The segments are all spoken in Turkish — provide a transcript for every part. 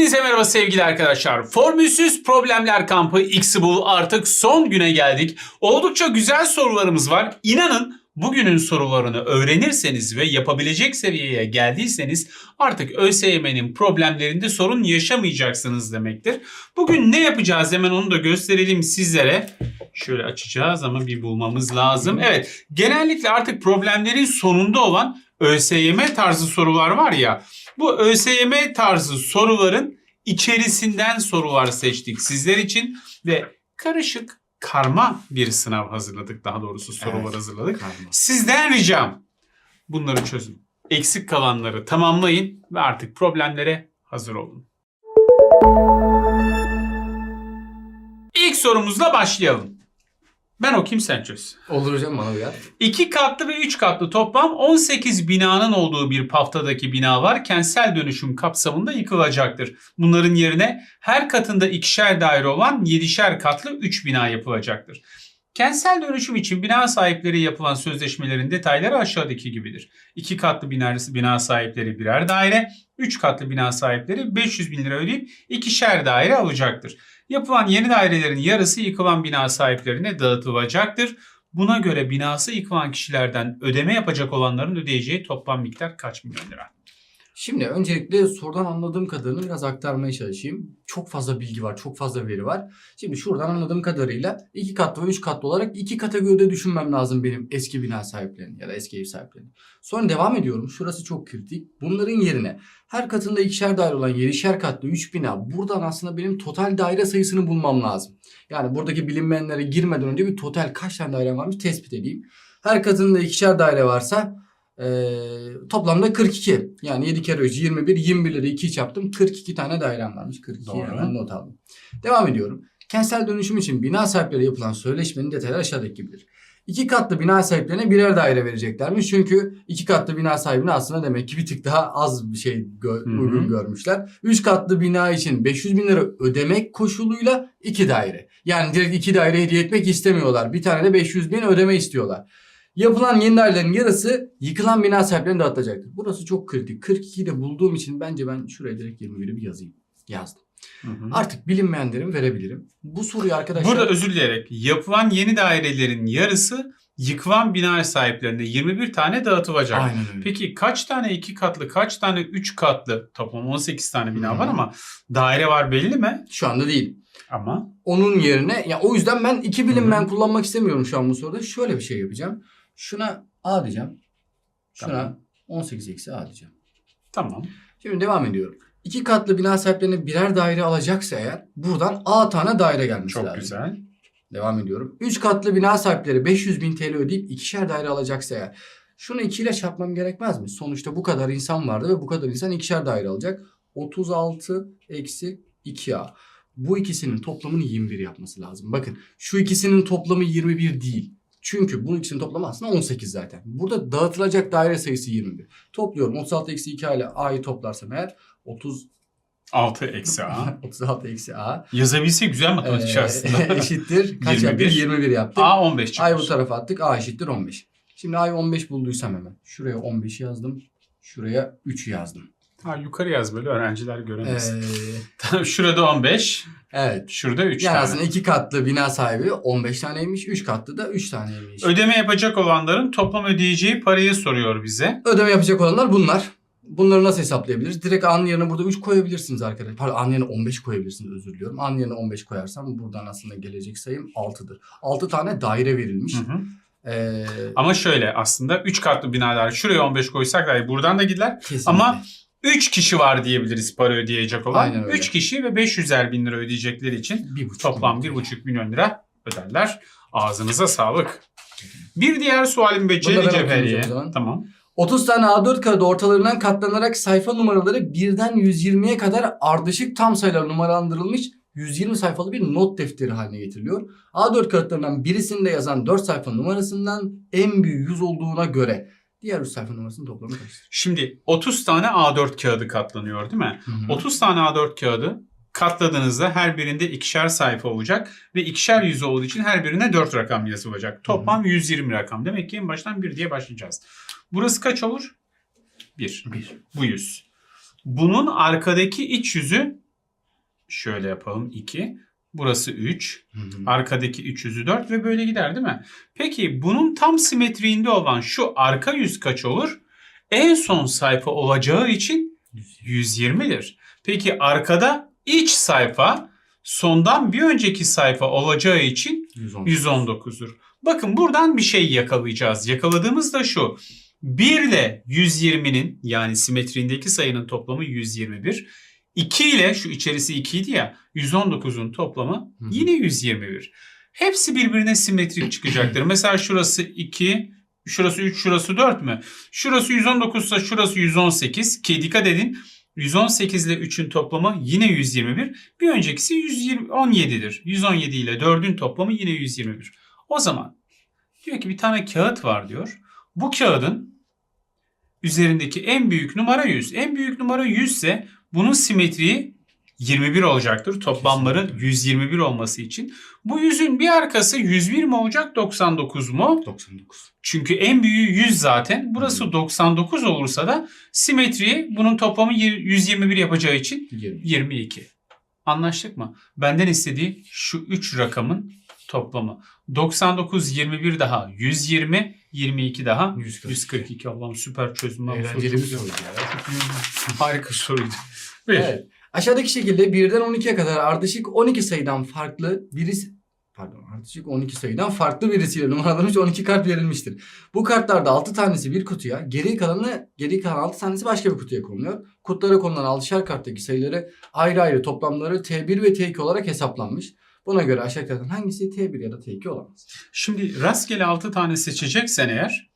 Hepinize merhaba sevgili arkadaşlar. Formülsüz Problemler Kampı X'i bul artık son güne geldik. Oldukça güzel sorularımız var. İnanın bugünün sorularını öğrenirseniz ve yapabilecek seviyeye geldiyseniz artık ÖSYM'nin problemlerinde sorun yaşamayacaksınız demektir. Bugün ne yapacağız hemen onu da gösterelim sizlere. Şöyle açacağız ama bir bulmamız lazım. Evet genellikle artık problemlerin sonunda olan ÖSYM tarzı sorular var ya. Bu ÖSYM tarzı soruların içerisinden sorular seçtik sizler için ve karışık karma bir sınav hazırladık. Daha doğrusu sorular Evet. hazırladık. Karma. Sizden ricam bunları çözün. Eksik kalanları tamamlayın ve artık problemlere hazır olun. İlk sorumuzla başlayalım. Ben okuyayım sen çöz. Olur hocam bana uyar. İki katlı ve üç katlı toplam 18 binanın olduğu bir paftadaki bina var. Kentsel dönüşüm kapsamında yıkılacaktır. Bunların yerine her katında ikişer daire olan yedişer katlı 3 bina yapılacaktır. Kentsel dönüşüm için bina sahipleri yapılan sözleşmelerin detayları aşağıdaki gibidir. İki katlı bina, bina sahipleri birer daire, üç katlı bina sahipleri 500 bin lira ödeyip ikişer daire alacaktır. Yapılan yeni dairelerin yarısı yıkılan bina sahiplerine dağıtılacaktır. Buna göre binası yıkılan kişilerden ödeme yapacak olanların ödeyeceği toplam miktar kaç milyon lira? Şimdi öncelikle sorudan anladığım kadarını biraz aktarmaya çalışayım. Çok fazla bilgi var, çok fazla veri var. Şimdi şuradan anladığım kadarıyla iki katlı ve üç katlı olarak iki kategoride düşünmem lazım benim eski bina sahiplerini ya da eski ev sahiplerini. Sonra devam ediyorum. Şurası çok kritik. Bunların yerine her katında ikişer daire olan yedişer katlı 3 bina buradan aslında benim total daire sayısını bulmam lazım. Yani buradaki bilinmeyenlere girmeden önce bir total kaç tane daire varmış tespit edeyim. Her katında ikişer daire varsa ee, toplamda 42. Yani 7 kere 3 21. 21'leri 2 çarptım. 42 tane dairem varmış. 42 Doğru. hemen not aldım. Devam ediyorum. Kentsel dönüşüm için bina sahipleri yapılan sözleşmenin detayları aşağıdaki gibidir. İki katlı bina sahiplerine birer daire vereceklermiş. Çünkü iki katlı bina sahibine aslında demek ki bir tık daha az bir şey gö- uygun görmüşler. Üç katlı bina için 500 bin lira ödemek koşuluyla iki daire. Yani direkt iki daire hediye etmek istemiyorlar. Bir tane de 500 bin ödeme istiyorlar. Yapılan yeni dairelerin yarısı yıkılan bina sahiplerine dağıtılacaktır. Burası çok kritik. 42'yi de bulduğum için bence ben şuraya direkt 21'i bir yazayım. Yazdım. Artık bilinmeyenlerimi verebilirim. Bu soruyu arkadaşlar... Burada özür dileyerek yapılan yeni dairelerin yarısı yıkılan bina sahiplerine 21 tane dağıtılacak. Aynen öyle. Peki kaç tane iki katlı, kaç tane üç katlı toplam 18 tane bina Hı. var ama daire var belli mi? Şu anda değil. Ama Onun yerine ya o yüzden ben iki bilinmeyen Hı hı. kullanmak istemiyorum şu an bu soruda. Şöyle bir şey yapacağım. Şuna A diyeceğim. Şuna Tamam. 18 eksi A diyeceğim. tamam. Şimdi devam ediyorum. İki katlı bina sahiplerine birer daire alacaksa eğer buradan A tane daire gelmesi Çok lazım. güzel. Devam ediyorum. 3 katlı bina sahipleri 500 bin TL ödeyip ikişer daire alacaksa eğer. Şunu 2 ile çarpmam gerekmez mi? Sonuçta bu kadar insan vardı ve bu kadar insan ikişer daire alacak. 36 eksi 2A. Bu ikisinin toplamını 21 yapması lazım. Bakın şu ikisinin toplamı 21 değil. Çünkü bu ikisinin toplamı aslında 18 zaten. Burada dağıtılacak daire sayısı 21. Topluyorum. 36 eksi 2A ile A'yı toplarsam eğer 30 6 eksi A. 36 eksi A. Yazabilse güzel matematik Ee, aslında. eşittir. Kaç 21. yaptık? 21 yaptık. A 15 A'yı bu çıkmış. tarafa attık. A eşittir 15. Şimdi A'yı 15 bulduysam hemen. Şuraya 15 yazdım. Şuraya 3 yazdım. Ha, yukarı yaz böyle öğrenciler Ee, göremez. Tamam şurada 15, evet. şurada 3 Yani tane. aslında 2 katlı bina sahibi 15 taneymiş. 3 katlı da 3 taneymiş. Ödeme yapacak olanların toplam ödeyeceği parayı soruyor bize. Ödeme yapacak olanlar bunlar. Bunları nasıl hesaplayabiliriz? Direkt A'nın yerine burada 3 koyabilirsiniz arkadaşlar. Pardon A'nın yerine 15 koyabilirsiniz özür diliyorum. A'nın yerine 15 koyarsam buradan aslında gelecek sayım 6'dır. 6 tane daire verilmiş. Hı hı. Ee, Ama şöyle aslında 3 katlı binalar şuraya 15 koysak dahi buradan da gider. kesinlikle. Ama 3 kişi var diyebiliriz para ödeyecek olan. Aynen öyle. 3 kişi ve 500'er bin lira ödeyecekleri için bir buçuk toplam milyon. 1,5 milyon lira öderler. Ağzınıza sağlık. Bir diğer sualim okuyayım Cevheriye. Tamam. 30 tane A4 kağıdı ortalarından katlanarak sayfa numaraları birden 120'ye kadar ardışık tam sayılar numaralandırılmış 120 sayfalı bir not defteri haline getiriliyor. A4 kağıtlarından birisinde yazan 4 sayfa numarasından en büyük 100 olduğuna göre diğer 3 sayfa numarasının toplamı kaçtır? Şimdi 30 tane A4 kağıdı katlanıyor değil mi? Hı hı. 30 tane A4 kağıdı katladığınızda her birinde ikişer sayfa olacak ve ikişer yüz olduğu için her birine 4 rakam yazılacak. Toplam 120 rakam. Demek ki en baştan 1 diye başlayacağız. Burası kaç olur? 1. Bir. Bu 100. Bunun arkadaki iç yüzü Şöyle yapalım 2. Burası 3. Hı hı. Arkadaki 3 yüzü 4 ve böyle gider değil mi? Peki bunun tam simetriğinde olan şu arka yüz kaç olur? En son sayfa olacağı için 120'dir. Peki arkada iç sayfa sondan bir önceki sayfa olacağı için 110. 119'dur. Bakın buradan bir şey yakalayacağız. Yakaladığımız da şu. 1 ile 120'nin yani simetriğindeki sayının toplamı 121. 2 ile şu içerisi 2 idi ya 119'un toplamı yine 121. Hepsi birbirine simetrik çıkacaktır. Mesela şurası 2, şurası 3, şurası 4 mü? Şurası 119 ise şurası 118 ki dikkat edin 118 ile 3'ün toplamı yine 121. Bir öncekisi 117'dir. 117 ile 4'ün toplamı yine 121. O zaman diyor ki bir tane kağıt var diyor. Bu kağıdın üzerindeki en büyük numara 100. En büyük numara 100 ise bunun simetriği 21 olacaktır. Toplamları Kesinlikle. 121 olması için. Bu 100'ün bir arkası 101 mi olacak 99 mu? 99. Çünkü en büyüğü 100 zaten. Burası Hı. 99 olursa da simetriği bunun toplamı y- 121 yapacağı için 20. 22. Anlaştık mı? Benden istediği şu 3 rakamın toplamı. 99, 21 daha 120, 22 daha 142. 142. Allah'ım süper bu Eğlenceli bir soruydu ya. Harika soruydu. Buyur. Evet. Aşağıdaki şekilde 1'den 12'ye kadar ardışık 12 sayıdan farklı birisi pardon ardışık 12 sayıdan farklı birisiyle numaralanmış 12 kart verilmiştir. Bu kartlarda 6 tanesi bir kutuya, geri kalanı geri kalan 6 tanesi başka bir kutuya konuluyor. Kutulara konulan 6'şer karttaki sayıları ayrı ayrı toplamları T1 ve T2 olarak hesaplanmış. Buna göre aşağıdakilerden hangisi T1 ya da T2 olamaz? Şimdi rastgele 6 tane seçeceksen eğer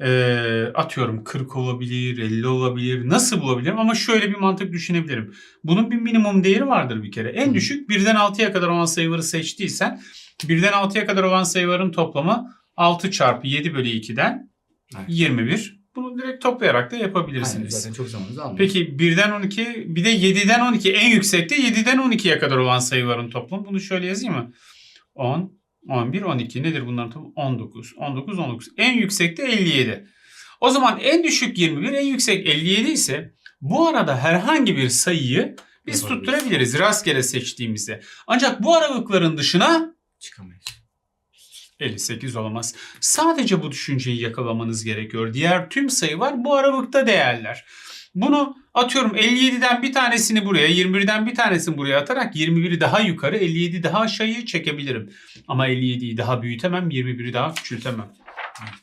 eee, atıyorum 40 olabilir, 50 olabilir. Nasıl bulabilirim? Ama şöyle bir mantık düşünebilirim. Bunun bir minimum değeri vardır bir kere. En Hı. düşük 1'den 6'ya kadar olan sayıları seçtiysen 1'den 6'ya kadar olan sayıların toplamı 6 çarpı 7 bölü 2'den Evet. 21. Bunu direkt toplayarak da Aynen, yapabilirsiniz. zaten çok zamanınızı almıyor. Peki 1'den 12 bir de 7'den 12 en yüksekte 7'den 12'ye kadar olan sayıların toplamı. Bunu şöyle yazayım mı? 10, 11, 12 nedir bunların toplamı? 19, 19, 19. En yüksekte 57. O zaman en düşük 21, en yüksek 57 ise bu arada herhangi bir sayıyı biz tutturabiliriz rastgele seçtiğimizde. Ancak bu aralıkların dışına Çıkamayız. 58 olamaz. Sadece bu düşünceyi yakalamanız gerekiyor. Diğer tüm sayılar bu aralıkta değerler. Bunu atıyorum 57'den bir tanesini buraya, 21'den bir tanesini buraya atarak 21'i daha yukarı, 57 daha aşağıya çekebilirim. Ama 57'yi daha büyütemem, 21'i daha küçültemem.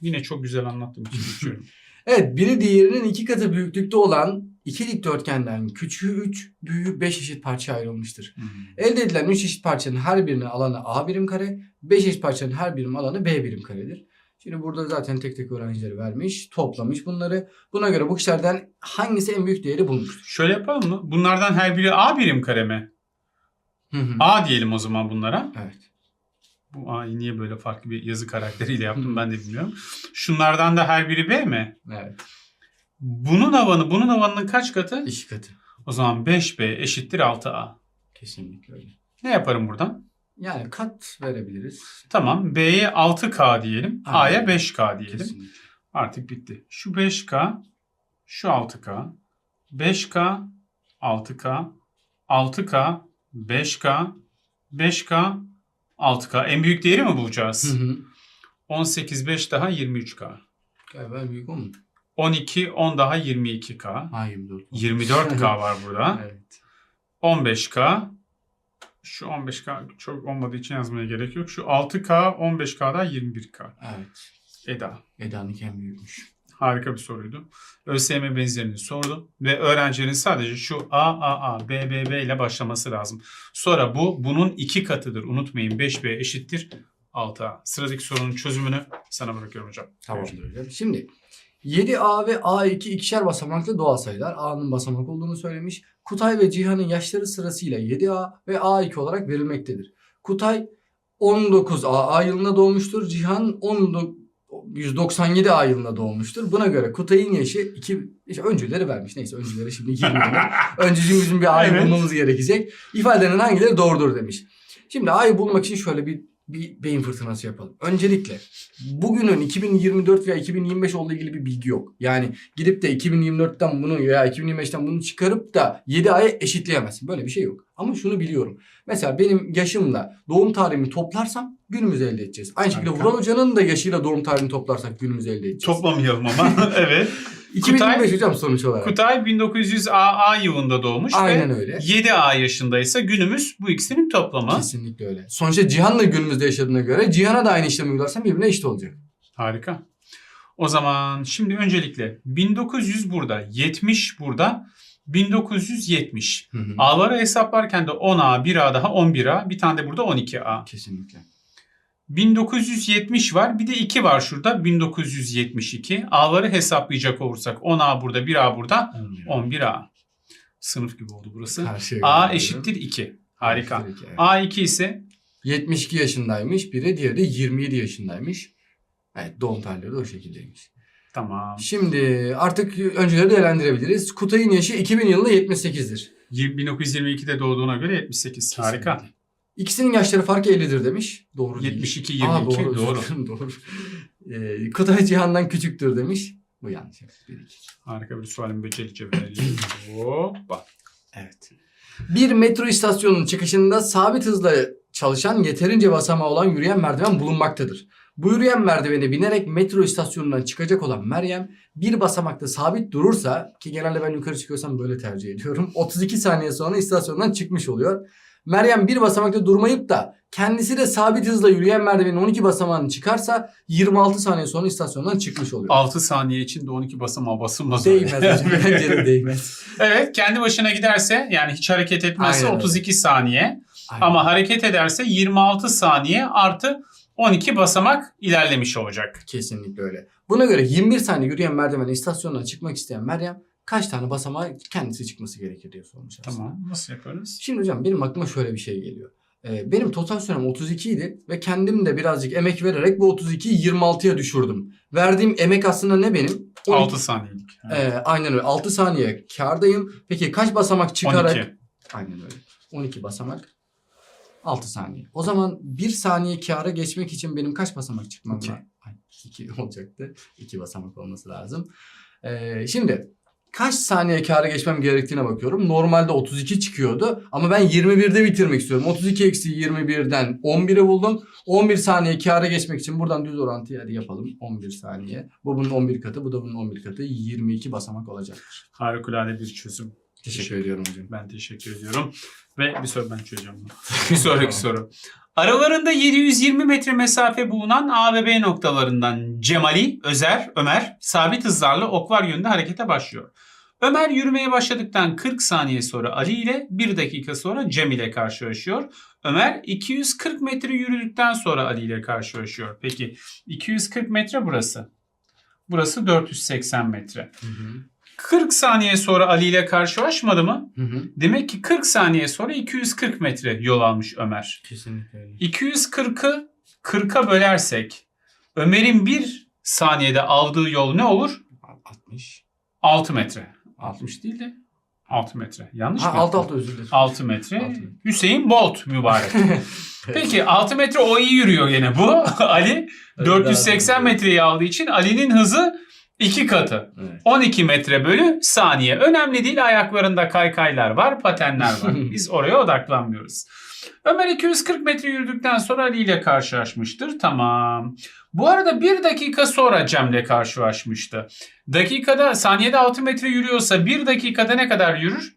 Yine çok güzel geçiyorum. Evet biri diğerinin iki katı büyüklükte olan iki dikdörtgenden küçüğü 3, büyüğü 5 eşit parçaya ayrılmıştır. Hmm. Elde edilen 3 eşit parçanın her birinin alanı A birim kare, 5 eşit parçanın her birim alanı B birim karedir. Şimdi burada zaten tek tek öğrencileri vermiş, toplamış bunları. Buna göre bu kişilerden hangisi en büyük değeri bulmuştur? Şöyle yapalım mı? Bunlardan her biri A birim kare mi? Hı hı. A diyelim o zaman bunlara. Evet. Bu A'yı niye böyle farklı bir yazı karakteriyle yaptım ben de bilmiyorum. Şunlardan da her biri B mi? Evet. Bunun havanı, bunun havanının kaç katı? İki katı. O zaman 5B eşittir 6A. Kesinlikle öyle. Ne yaparım buradan? Yani kat verebiliriz. Tamam B'ye 6K diyelim. A'ya 5K diyelim. Kesinlikle. Artık bitti. Şu 5K, şu 6K, 5K, 6K, 6K, 5K, 5K, 6K. En büyük değeri mi Hı bulacağız? hı. 18, 5 daha 23K. Galiba büyük o mu? 12, 10 daha 22K. Ha 24. 24K var burada. evet. 15K. Şu 15K çok olmadığı için yazmaya gerek yok. Şu 6K, 15K daha 21K. Evet. Eda. Eda'nınki en büyükmüş. Harika bir soruydu. ÖSYM benzerini sordu ve öğrencinin sadece şu A, A, A, B, B, B ile başlaması lazım. Sonra bu bunun iki katıdır. Unutmayın 5B eşittir 6A. Sıradaki sorunun çözümünü sana bırakıyorum hocam. Hocam. Şimdi 7A ve A2 ikişer basamaklı doğal sayılar. A'nın basamak olduğunu söylemiş. Kutay ve Cihan'ın yaşları sırasıyla 7A ve A2 olarak verilmektedir. Kutay 19 AA yılında doğmuştur. Cihan 19 197 A yılında doğmuştur. Buna göre Kutay'ın yaşı iki işte öncüleri vermiş. Neyse öncüleri şimdi girmeyelim. Öncücüm bizim bir A'yı Evet. bulmamız gerekecek. İfadenin hangileri doğrudur demiş. Şimdi A'yı bulmak için şöyle bir bir beyin fırtınası yapalım. Öncelikle bugünün 2024 veya 2025 olduğu ilgili bir bilgi yok. Yani gidip de 2024'ten bunu veya 2025'ten bunu çıkarıp da 7 aya eşitleyemezsin. Böyle bir şey yok. Ama şunu biliyorum. Mesela benim yaşımla doğum tarihimi toplarsam günümüzü elde edeceğiz. Aynı şekilde Harika. Vural Hoca'nın da yaşıyla doğum tarihini toplarsak günümüzü elde edeceğiz. Toplamayalım ama. evet. 2025 hocam sonuç olarak. Kutay 1900 AA yılında doğmuş Aynen ve öyle. 7 A yaşındaysa günümüz bu ikisinin toplamı. Kesinlikle öyle. Sonuçta Cihan'la günümüzde yaşadığına göre Cihan'a da aynı işlemi uygularsan birbirine eşit olacak. Harika. O zaman şimdi öncelikle 1900 burada, 70 burada, 1970. Hı hı. A'ları hesaplarken de 10A, 1A daha 11A, bir tane de burada 12A. Kesinlikle. 1970 var. Bir de 2 var şurada. 1972. A'ları hesaplayacak olursak 10A burada, 1A burada, 11A. Sınıf gibi oldu burası. A eşittir 2. Harika. Eşittir iki, evet. A2 ise 72 yaşındaymış. Biri diğeri de 27 yaşındaymış. Evet doğum tarihleri de o şekildeymiş. tamam. Şimdi artık önceleri değerlendirebiliriz. Kutay'ın yaşı 2000 yılında 78'dir. 1922'de doğduğuna göre 78. Harika. Kesinlikle. İkisinin yaşları farkı 50'dir demiş. Doğru değil. 72 Aa, 22 doğru. doğru. doğru. Ee, Kutay Cihan'dan küçüktür demiş. Bu yanlış. Harika bir sualin becerice verelim. Hoppa. Evet. Bir metro istasyonunun çıkışında sabit hızla çalışan yeterince basamağı olan yürüyen merdiven bulunmaktadır. Bu yürüyen merdiveni binerek metro istasyonundan çıkacak olan Meryem bir basamakta sabit durursa ki genelde ben yukarı çıkıyorsam böyle tercih ediyorum. 32 saniye sonra istasyondan çıkmış oluyor. Meryem bir basamakta durmayıp da kendisi de sabit hızla yürüyen merdivenin 12 basamağını çıkarsa 26 saniye sonra istasyondan çıkmış oluyor. 6 saniye içinde 12 basamağa basılmaz. Değmez hocam. Bence de değmez. evet kendi başına giderse yani hiç hareket etmezse Aynen öyle. 32 saniye. Aynen. Ama hareket ederse 26 saniye artı 12 basamak ilerlemiş olacak. Kesinlikle öyle. Buna göre 21 saniye yürüyen merdiven istasyondan çıkmak isteyen Meryem kaç tane basamağa kendisi çıkması gerekir diye sormuş aslında. Tamam nasıl yaparız? Şimdi hocam benim aklıma şöyle bir şey geliyor. Ee, benim total sürem 32 idi ve kendim de birazcık emek vererek bu 32'yi 26'ya düşürdüm. Verdiğim emek aslında ne benim? 12 6 saniyelik. Ee, aynen öyle. 6 saniye kardayım. Peki kaç basamak çıkarak? 12. Aynen öyle. 12 basamak. 6 saniye. O zaman 1 saniye kâra geçmek için benim kaç basamak çıkmam var? 2 olacaktı. 2 basamak olması lazım. Ee, şimdi kaç saniye kâra geçmem gerektiğine bakıyorum. Normalde 32 çıkıyordu ama ben 21'de bitirmek istiyorum. 32 eksi 21'den 11'e buldum. 11 saniye kâra geçmek için buradan düz orantıyı hadi yapalım. 11 saniye. Bu bunun 11 katı, bu da bunun 11 katı. 22 basamak olacaktır. Harikulade bir çözüm. Teşekkür ediyorum hocam. Ben teşekkür ediyorum. Ve bir soru ben çözeceğim bunu. bir sonraki soru. Aralarında 720 metre mesafe bulunan A ve B noktalarından Cemali, Özer, Ömer sabit hızlarla oklar yönünde harekete başlıyor. Ömer yürümeye başladıktan 40 saniye sonra Ali ile 1 dakika sonra Cem ile karşılaşıyor. Ömer 240 metre yürüdükten sonra Ali ile karşılaşıyor. Peki 240 metre burası. Burası 480 metre. Hı hı. 40 saniye sonra Ali ile karşılaşmadı mı? Hı hı. Demek ki 40 saniye sonra 240 metre yol almış Ömer. Kesinlikle öyle. 240'ı 40'a bölersek Ömer'in bir saniyede aldığı yol ne olur? 60. 6 metre. 60 değil de 6 metre. Yanlış Ha, mı? alt alta özür dilerim. 6 metre. Altı metre. Hüseyin Bolt mübarek. Peki 6 metre o iyi yürüyor gene bu. Ali 480 metreyi aldığı için Ali'nin hızı 2 katı. Evet. 12 metre bölü saniye. Önemli değil ayaklarında kaykaylar var, patenler var. Biz oraya odaklanmıyoruz. Ömer 240 metre yürüdükten sonra Ali ile karşılaşmıştır. Tamam. Bu arada bir dakika sonra Cem'le karşılaşmıştı. Dakikada saniyede 6 metre yürüyorsa bir dakikada ne kadar yürür?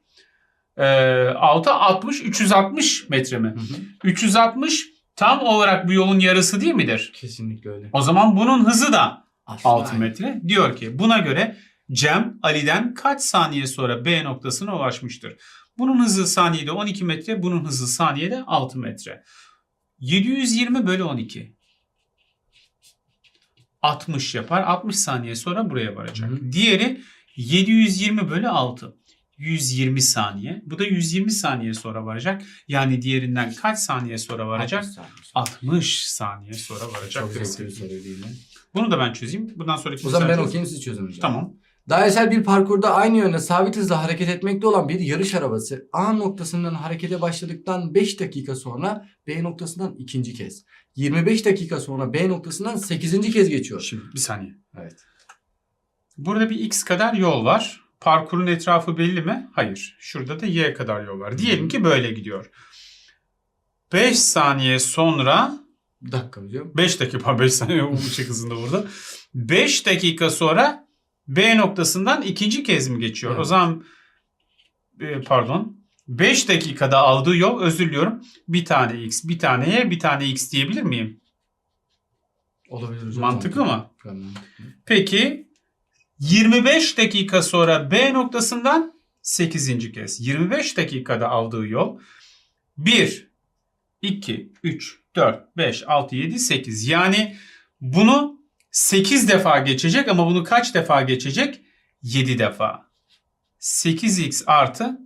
Ee, 6 60 360 metre mi? Hı hı. 360 tam olarak bu yolun yarısı değil midir? Kesinlikle öyle. O zaman bunun hızı da Aslında 6 aynı. metre. Diyor ki buna göre Cem Ali'den kaç saniye sonra B noktasına ulaşmıştır? Bunun hızı saniyede 12 metre, bunun hızı saniyede 6 metre. 720 bölü 12. 60 yapar. 60 saniye sonra buraya varacak. Hı hı. Diğeri 720 bölü 6. 120 saniye. Bu da 120 saniye sonra varacak. Yani diğerinden kaç saniye sonra varacak? 60 saniye. 60 saniye sonra varacak. Çok zevkli bir soru değil mi? Bunu da ben çözeyim. Bundan sonraki O zaman ben okuyayım siz çözün hocam. Tamam. Dairesel bir parkurda aynı yönde sabit hızla hareket etmekte olan bir yarış arabası A noktasından harekete başladıktan 5 dakika sonra B noktasından ikinci kez. 25 dakika sonra B noktasından 8. kez geçiyor. Şimdi bir saniye. Evet. Burada bir x kadar yol var. Parkurun etrafı belli mi? Hayır. Şurada da y kadar yol var. Diyelim ki böyle gidiyor. 5 saniye sonra dakika hocam. 5 dakika 5 saniye bu hızında burada. 5 dakika sonra B noktasından ikinci kez mi geçiyor? Evet. O zaman e, pardon 5 dakikada aldığı yol özür diliyorum. Bir tane x, bir tane y, bir tane x diyebilir miyim? Olabilir hocam. Mantıklı mı? Peki 25 dakika sonra B noktasından 8. kez. 25 dakikada aldığı yol 1, 2, 3, 4, 5, 6, 7, 8. Yani bunu 8 defa geçecek ama bunu kaç defa geçecek? 7 defa. 8x artı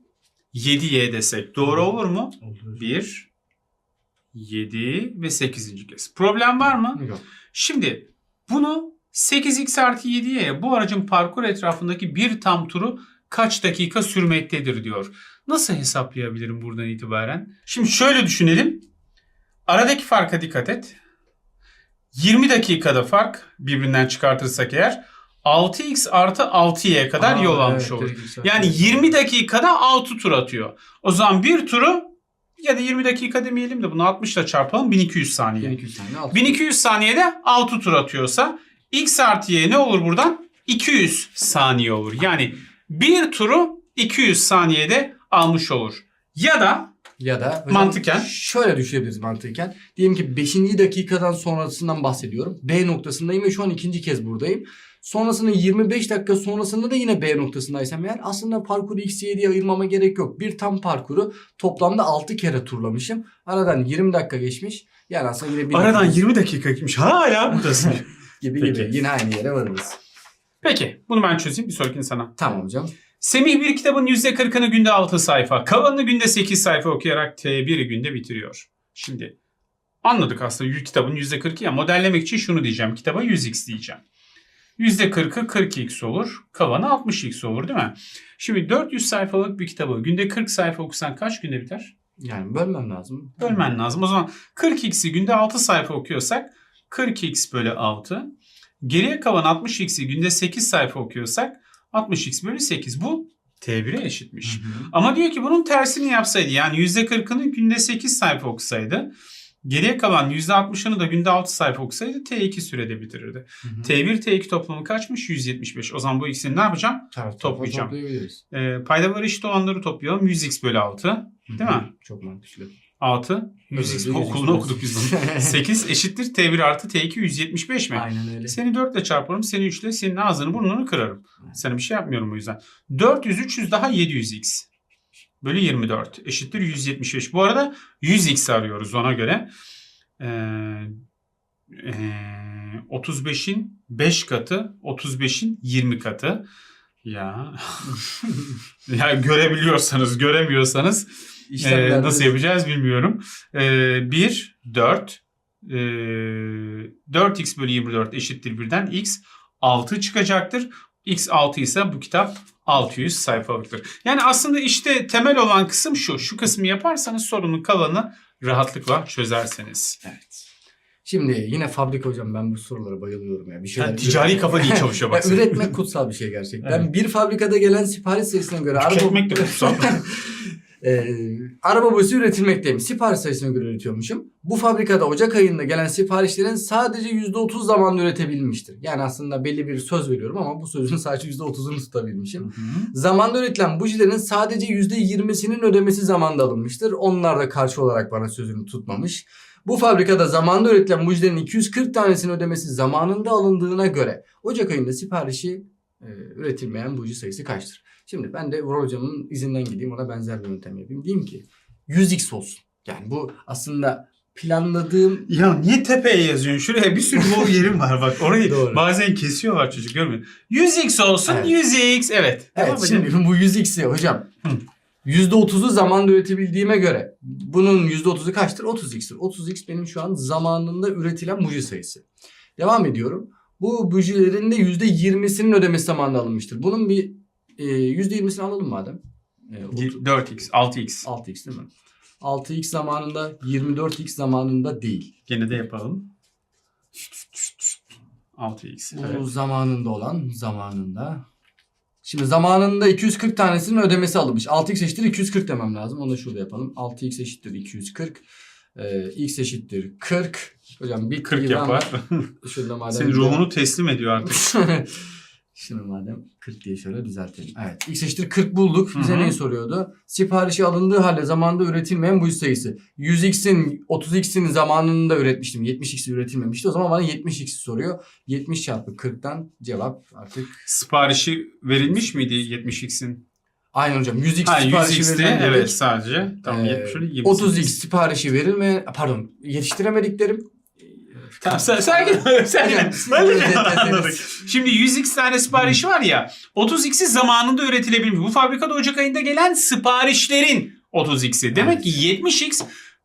7y desek doğru olur mu? Hocam. 1, 7 ve 8. kez. Problem var mı? Yok. Şimdi bunu 8x artı 7'ye bu aracın parkur etrafındaki bir tam turu kaç dakika sürmektedir diyor. Nasıl hesaplayabilirim buradan itibaren? Şimdi şöyle düşünelim. Aradaki farka dikkat et. 20 dakikada fark birbirinden çıkartırsak eğer 6x artı 6y kadar Aa, yol almış evet, olur. güzel. Yani 20 dakikada 6 tur atıyor. O zaman bir turu ya da 20 dakika demeyelim de bunu 60 ile çarpalım 1200 saniye. 1200 saniye altı. 1200 saniyede 6 tur atıyorsa x artı y ne olur buradan? 200 saniye olur. Yani bir turu 200 saniyede almış olur. Ya da Ya da Mantıken. şöyle düşünebiliriz mantıken. Diyelim ki 5. dakikadan sonrasından bahsediyorum. B noktasındayım ve şu an ikinci kez buradayım. Sonrasında 25 dakika sonrasında da yine B noktasındaysam eğer aslında parkuru X, Y diye ayırmama gerek yok. Bir tam parkuru toplamda 6 kere turlamışım. Aradan 20 dakika geçmiş. Yani aslında yine bir aradan 20 dakika gitmiş. Hala buradasın. gibi Peki. gibi. Yine aynı yere varırız. Peki bunu ben çözeyim bir sonraki sana. Tamam hocam. Semih bir kitabın %40'ını günde 6 sayfa, kalanını günde 8 sayfa okuyarak T1'i günde bitiriyor. Şimdi anladık aslında kitabın %40'ı ya modellemek için şunu diyeceğim. Kitaba 100x diyeceğim. %40'ı 40x olur. Kalanı 60x olur değil mi? Şimdi 400 sayfalık bir kitabı günde 40 sayfa okusan kaç günde biter? Yani bölmem lazım. Bölmen lazım. O zaman 40x'i günde 6 sayfa okuyorsak 40x bölü 6. Geriye kalan 60x'i günde 8 sayfa okuyorsak 60x bölü 8. Bu T1'e eşitmiş. Hı hı. Ama diyor ki bunun tersini yapsaydı yani %40'ını günde 8 sayfa okusaydı geriye kalan %60'ını da günde 6 sayfa okusaydı T2 sürede bitirirdi. Hı hı. T1 T2 toplamı kaçmış? 175. O zaman bu ikisini ne yapacağım? Ters toplayacağım. Toplayabiliriz. Ee, paydaları eşit olanları toplayalım. 100x bölü 6. Değil mi? Çok mantıklı. 6. 100x Evet, okulunu 100x. okuduk biz bunu. 8 eşittir T1 artı T2 175 mi? Aynen öyle. Seni 4 ile çarparım. Seni 3 ile senin ağzını burnunu kırarım. Sana bir şey yapmıyorum o yüzden. 400 300 daha 700x. Bölü 24 eşittir 175. Bu arada 100x arıyoruz ona göre. Ee, ee, 35'in 5 katı, 35'in 20 katı. Ya. ya görebiliyorsanız, göremiyorsanız ee, İşlemlerde- nasıl yapacağız bilmiyorum. Ee, 1, 4, ee, 4x bölü 24 eşittir birden x 6 çıkacaktır. x 6 ise bu kitap 600 sayfalıktır. Yani aslında işte temel olan kısım şu. Şu kısmı yaparsanız sorunun kalanı rahatlıkla çözerseniz. Evet. Şimdi yine fabrika hocam ben bu sorulara bayılıyorum ya. Bir şeyler Yani ticari kafa iyi çalışıyor bak. sen. üretmek kutsal bir şey gerçekten. Evet. Bir fabrikada gelen sipariş sayısına göre araba Tüketmek de kutsal. Ee, araba boyası üretilmekteymiş. Sipariş sayısına göre üretiyormuşum. Bu fabrikada Ocak ayında gelen siparişlerin sadece %30 zamanda üretebilmiştir. Yani aslında belli bir söz veriyorum ama bu sözün sadece %30'unu tutabilmişim. Hı hı. Zamanda üretilen bujilerin sadece %20'sinin ödemesi zamanda alınmıştır. Onlar da karşı olarak bana sözünü tutmamış. Bu fabrikada zamanda üretilen bujilerin 240 tanesinin ödemesi zamanında alındığına göre Ocak ayında siparişi e, üretilmeyen buji sayısı kaçtır? Şimdi ben de Vural Hocam'ın izinden gideyim ona benzer bir yöntem yapayım. Diyeyim ki 100x olsun. Yani bu aslında planladığım Ya niye tepeye yazıyorsun? Şuraya bir sürü bol yerim var bak. Orayı Doğru. bazen kesiyorlar çocuk görmüyor musun? 100x olsun Evet. 100x evet. Evet Devam şimdi edelim. bu 100x'i hocam Hı. %30'u zamanda üretebildiğime göre bunun %30'u kaçtır? 30x'tir. 30x benim şu an zamanında üretilen buji sayısı. Devam ediyorum. Bu bujilerin de %20'sinin ödemesi zamanında alınmıştır. Bunun bir e, %20'sini alalım madem. E, otu- 4x, 6x. 6x değil mi? 6x zamanında 24x zamanında değil. Gene de yapalım. 6x. Bu Evet. zamanında olan zamanında. Şimdi zamanında 240 tanesinin ödemesi alınmış. 6x eşittir 240 demem lazım. Onu da şurada yapalım. 6x eşittir 240. Ee, x eşittir 40. Hocam bir 40 kıyı yapar. Şurada madem Senin ruhunu teslim ediyor artık. Şunu madem 40 diye şöyle düzeltelim. Evet. X eşittir 40 bulduk. Bize Hı hı. neyi soruyordu? Siparişi alındığı halde zamanında üretilmeyen bu sayısı. 100x'in 30x'in zamanında üretmiştim. 70x üretilmemişti. O zaman bana 70x'i soruyor. 70 çarpı 40'tan cevap artık Siparişi verilmiş miydi 70x'in? Aynen hocam. 100x Ha siparişi 100x'ti verilen evet sadece. Tamam Ee, 70 öyle 20. 30x siparişi verilme pardon yetiştiremediklerim Tamam sen siz Hadi özetleseniz. anladık. Şimdi 100x tane siparişi var ya 30x'i zamanında üretilebilmiş. Bu fabrikada Ocak ayında gelen siparişlerin 30x'i. Demek ki 70x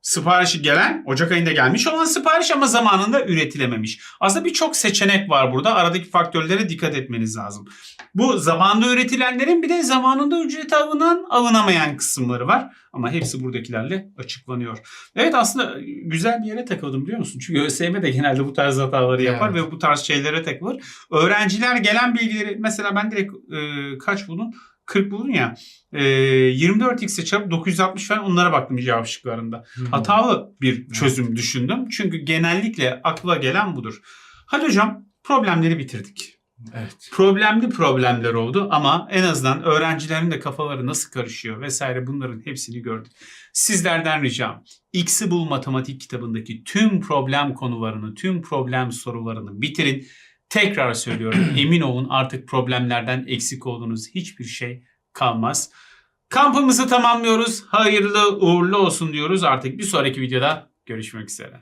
siparişi gelen Ocak ayında gelmiş olan sipariş ama zamanında üretilememiş. Aslında birçok seçenek var burada. Aradaki faktörlere dikkat etmeniz lazım. Bu zamanında üretilenlerin bir de zamanında ücret alınan alınamayan kısımları var. Ama hepsi buradakilerle açıklanıyor. Evet aslında güzel bir yere takıldım biliyor musun? Çünkü ÖSYM de genelde bu tarz hataları yapar Evet. ve bu tarz şeylere takılır. Öğrenciler gelen bilgileri mesela ben direkt e, kaç buldum? 40 buldum ya. E, 24x'e çarpıp 960 falan onlara baktım cevap şıklarında. Hatalı bir çözüm düşündüm. Çünkü genellikle akla gelen budur. Hadi hocam problemleri bitirdik. Evet. Problemli problemler oldu ama en azından öğrencilerin de kafaları nasıl karışıyor vesaire bunların hepsini gördük. Sizlerden ricam X'i Bul Matematik kitabındaki tüm problem konularını, tüm problem sorularını bitirin. Tekrar söylüyorum emin olun artık problemlerden eksik olduğunuz hiçbir şey kalmaz. Kampımızı tamamlıyoruz. Hayırlı uğurlu olsun diyoruz. Artık bir sonraki videoda görüşmek üzere.